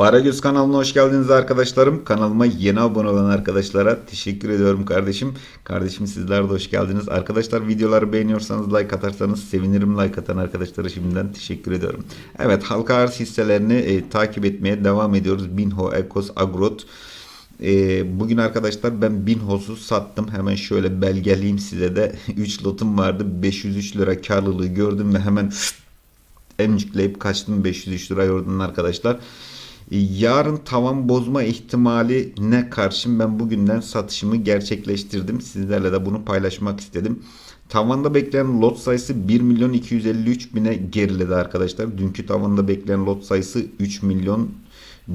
Paragöz kanalına hoş geldiniz arkadaşlarım. Kanalıma yeni abone olan arkadaşlara teşekkür ediyorum kardeşim. Kardeşim sizler de hoş geldiniz. Arkadaşlar videoları beğeniyorsanız like atarsanız sevinirim. Like atan arkadaşlara şimdiden teşekkür ediyorum. Evet halka arz hisselerini e, takip etmeye devam ediyoruz. Binho, Ekos, Agrot. E, bugün arkadaşlar ben Binho'su sattım. Hemen şöyle belgeleyeyim size de. 3 lotum vardı. 503 lira karlılığı gördüm ve hemen emcikleyip kaçtım 503 lira yordum arkadaşlar. Yarın tavan bozma ihtimali ne karşım ben bugünden satışımı gerçekleştirdim. Sizlerle de bunu paylaşmak istedim. Tavanda bekleyen lot sayısı 1 milyon 253 bine geriledi arkadaşlar. Dünkü tavanda bekleyen lot sayısı 3 milyon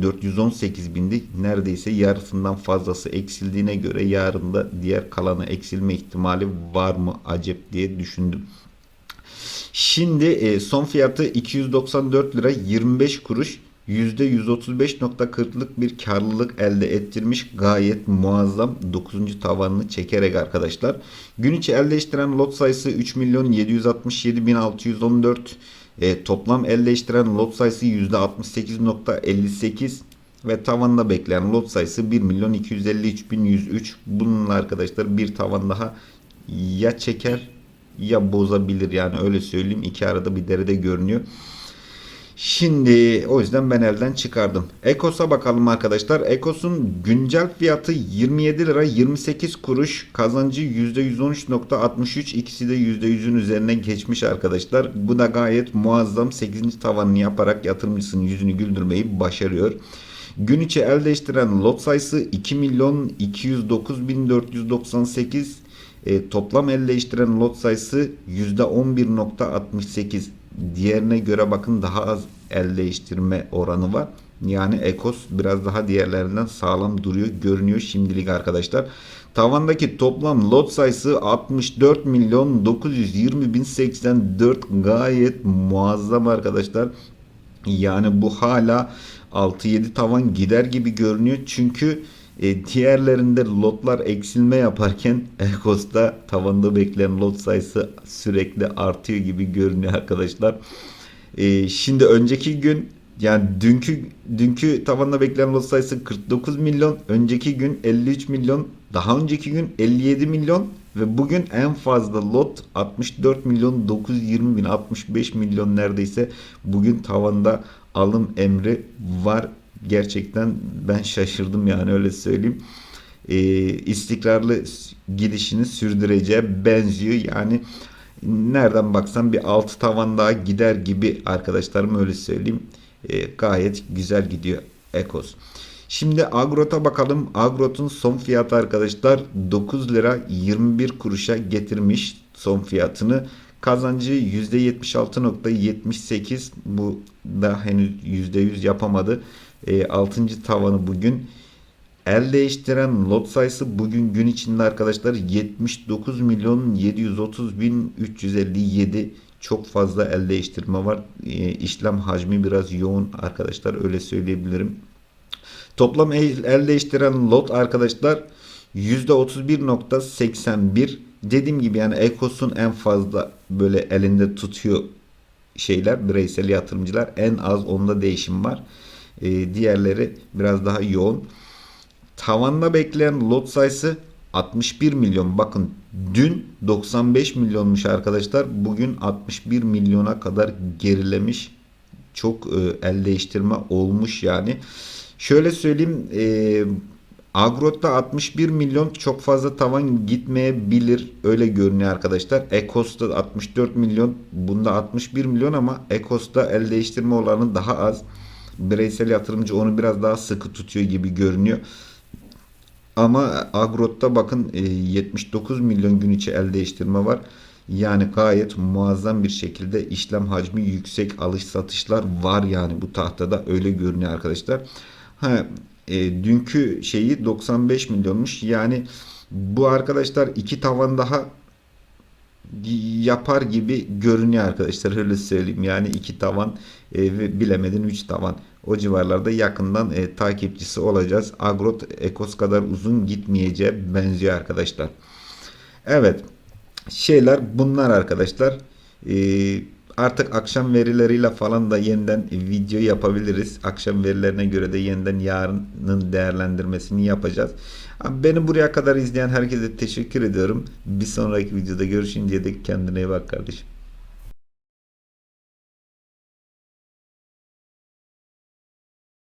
418 bindi. Neredeyse yarısından fazlası eksildiğine göre yarın da diğer kalanı eksilme ihtimali var mı acep diye düşündüm. Şimdi e, son fiyatı 294 lira 25 kuruş. %135.40'lık bir karlılık elde ettirmiş. Gayet muazzam 9. tavanını çekerek arkadaşlar. Gün içi elde iştiren lot sayısı 3 milyon 767.614. E, toplam elde iştiren lot sayısı %68.58 ve tavanda bekleyen lot sayısı 1 milyon 253.103. Bununla arkadaşlar bir tavan daha ya çeker ya bozabilir yani öyle söyleyeyim. İki arada bir derede görünüyor. Şimdi o yüzden ben elden çıkardım. Ekos'a bakalım arkadaşlar. Ekos'un güncel fiyatı 27 lira 28 kuruş. Kazancı %113.63. İkisi de %100'ün üzerine geçmiş arkadaşlar. Bu da gayet muazzam. 8. tavanını yaparak yatırımcısının yüzünü güldürmeyi başarıyor. Gün içi el değiştiren lot sayısı 2 milyon 209.498 e, toplam el değiştiren lot sayısı %11.68 diğerine göre bakın daha az el değiştirme oranı var. Yani Ekos biraz daha diğerlerinden sağlam duruyor görünüyor şimdilik arkadaşlar. Tavandaki toplam lot sayısı 64 milyon 920 bin 84 gayet muazzam arkadaşlar. Yani bu hala 6-7 tavan gider gibi görünüyor. Çünkü e, diğerlerinde lotlar eksilme yaparken Ekos'ta tavanda bekleyen lot sayısı sürekli artıyor gibi görünüyor arkadaşlar. E, şimdi önceki gün yani dünkü dünkü tavanda bekleyen lot sayısı 49 milyon, önceki gün 53 milyon, daha önceki gün 57 milyon ve bugün en fazla lot 64 milyon 920 bin 65 milyon neredeyse bugün tavanda alım emri var gerçekten ben şaşırdım yani öyle söyleyeyim. E, istikrarlı gidişini sürdüreceğe benziyor. Yani nereden baksan bir altı tavan daha gider gibi arkadaşlarım öyle söyleyeyim. E, gayet güzel gidiyor Ekos. Şimdi Agrot'a bakalım. Agrot'un son fiyatı arkadaşlar 9 lira 21 kuruşa getirmiş son fiyatını. Kazancı %76.78 bu da henüz %100 yapamadı. E, 6. tavanı bugün. El değiştiren lot sayısı bugün gün içinde arkadaşlar 79 milyon 730 bin 357 çok fazla el değiştirme var. E, işlem hacmi biraz yoğun arkadaşlar öyle söyleyebilirim. Toplam el, el değiştiren lot arkadaşlar %31.81 dediğim gibi yani Ekos'un en fazla böyle elinde tutuyor şeyler bireysel yatırımcılar en az onda değişim var. E, diğerleri biraz daha yoğun. Tavanda bekleyen lot sayısı 61 milyon. Bakın dün 95 milyonmuş arkadaşlar. Bugün 61 milyona kadar gerilemiş. Çok e, el değiştirme olmuş yani. Şöyle söyleyeyim. E, Agrot'ta 61 milyon çok fazla tavan gitmeyebilir. Öyle görünüyor arkadaşlar. Ekos'ta 64 milyon. Bunda 61 milyon ama Ekos'ta el değiştirme oranı daha az bireysel yatırımcı onu biraz daha sıkı tutuyor gibi görünüyor. Ama Agrot'ta bakın 79 milyon gün içi el değiştirme var. Yani gayet muazzam bir şekilde işlem hacmi yüksek alış satışlar var yani bu tahtada öyle görünüyor arkadaşlar. Ha, e, dünkü şeyi 95 milyonmuş. Yani bu arkadaşlar iki tavan daha yapar gibi görünüyor arkadaşlar öyle söyleyeyim yani iki tavan e, bilemedin üç tavan o civarlarda yakından e, takipçisi olacağız Agrot Ekos kadar uzun gitmeyeceğe benziyor arkadaşlar evet şeyler bunlar arkadaşlar e, Artık akşam verileriyle falan da yeniden video yapabiliriz. Akşam verilerine göre de yeniden yarının değerlendirmesini yapacağız. Beni buraya kadar izleyen herkese teşekkür ediyorum. Bir sonraki videoda görüşünceye dek kendine iyi bak kardeşim.